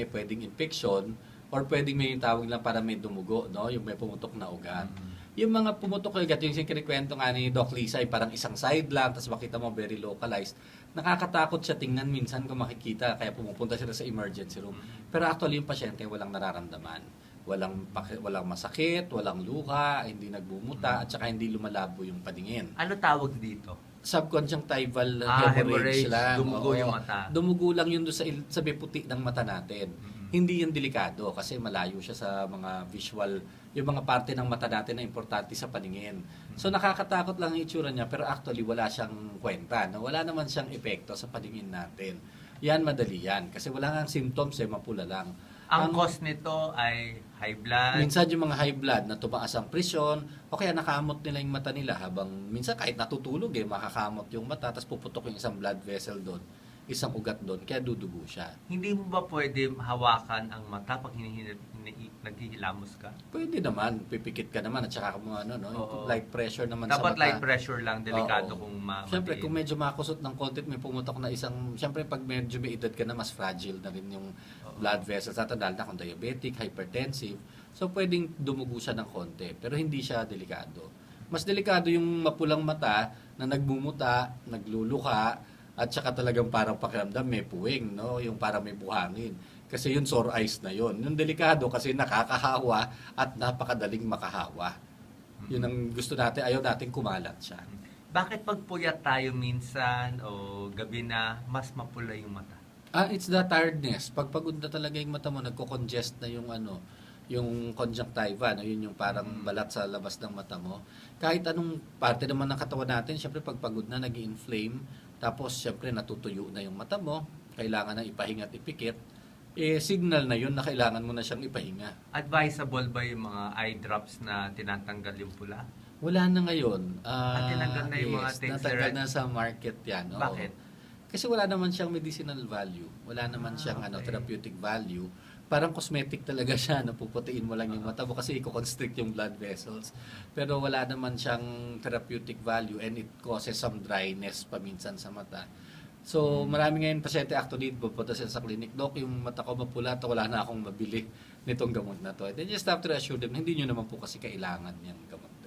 may pwedeng infection or pwedeng may tawag lang para may dumugo, no? Yung may pumutok na ugat. Yung mga pumutok na ugat, yung kinikwento nga ni Doc Lisa ay parang isang side lang, tapos makita mo very localized. Nakakatakot siya tingnan minsan kung makikita, kaya pumupunta sila sa emergency room. Pero actually yung pasyente walang nararamdaman. Walang, walang masakit, walang luha, hindi nagbumuta, at saka hindi lumalabo yung paningin. Ano tawag dito? Subconjunctival Ah, hemorrhage, hemorrhage. lang. Dumugo Oo. yung mata. Dumugo lang yun sa, il- sa puti ng mata natin. Mhm. Hindi yun delikado kasi malayo siya sa mga visual, yung mga parte ng mata natin na importante sa paningin. So nakakatakot lang ang itsura niya pero actually wala siyang kwenta. No? Wala naman siyang epekto sa paningin natin. Yan madali yan kasi wala nga symptoms eh, mapula lang. Ang Ang- cause nito ay high blood. Minsan yung mga high blood na tumaas ang presyon o kaya nakamot nila yung mata nila habang minsan kahit natutulog eh makakamot yung mata tapos puputok yung isang blood vessel doon, isang ugat doon kaya dudugo siya. Hindi mo ba pwede hawakan ang mata pag naghihilamos ka? Pwede naman, pipikit ka naman at saka mo ano no, Oo. light pressure naman sa Dapat mata. light pressure lang, delikado Oo. kung ma Siyempre, kung medyo makusot ng konti, may pumutok na isang, siyempre pag medyo may edad ka na, mas fragile na rin yung Oo. blood vessels. At dahil na kung diabetic, hypertensive. So, pwedeng dumugo siya ng konti. Pero hindi siya delikado. Mas delikado yung mapulang mata na nagmumuta, nagluluka, at saka talagang parang pakiramdam may puwing, no? Yung parang may buhangin. Kasi yun sore eyes na yun. Yung delikado kasi nakakahawa at napakadaling makahawa. Yun ang gusto natin, ayaw natin kumalat siya. Bakit pag puyat tayo minsan o gabi na, mas mapula yung mata? Ah, it's the tiredness. Pag pagod na talaga yung mata mo, nagko-congest na yung ano, yung conjunctiva, no? yun yung parang Mm. balat sa labas ng mata mo. Kahit anong parte naman ng katawan natin, syempre pag pagod na, nag inflame tapos syempre natutuyo na yung mata mo, kailangan na ipahinga at ipikit, eh signal na yun na kailangan mo na siyang ipahinga. Advisable ba yung mga eye drops na tinatanggal yung pula? Wala na ngayon. Ah, Ah, tinanggal na yung mga yes, things natanggal that- na sa market yan. oo. Bakit? Kasi wala naman siyang medicinal value. Wala naman Ah, siyang ano, okay. therapeutic value. Parang cosmetic talaga siya. Napuputiin mo lang yung mata mo kasi i-constrict yung blood vessels. Pero wala naman siyang therapeutic value and it causes some dryness paminsan sa mata. So, marami ngayon pasyente actually pupunta sila sa clinic. Doc, yung mata ko mapula at wala na akong mabili nitong gamot na to. And then just have to assure them, hindi nyo naman po kasi kailangan yung gamot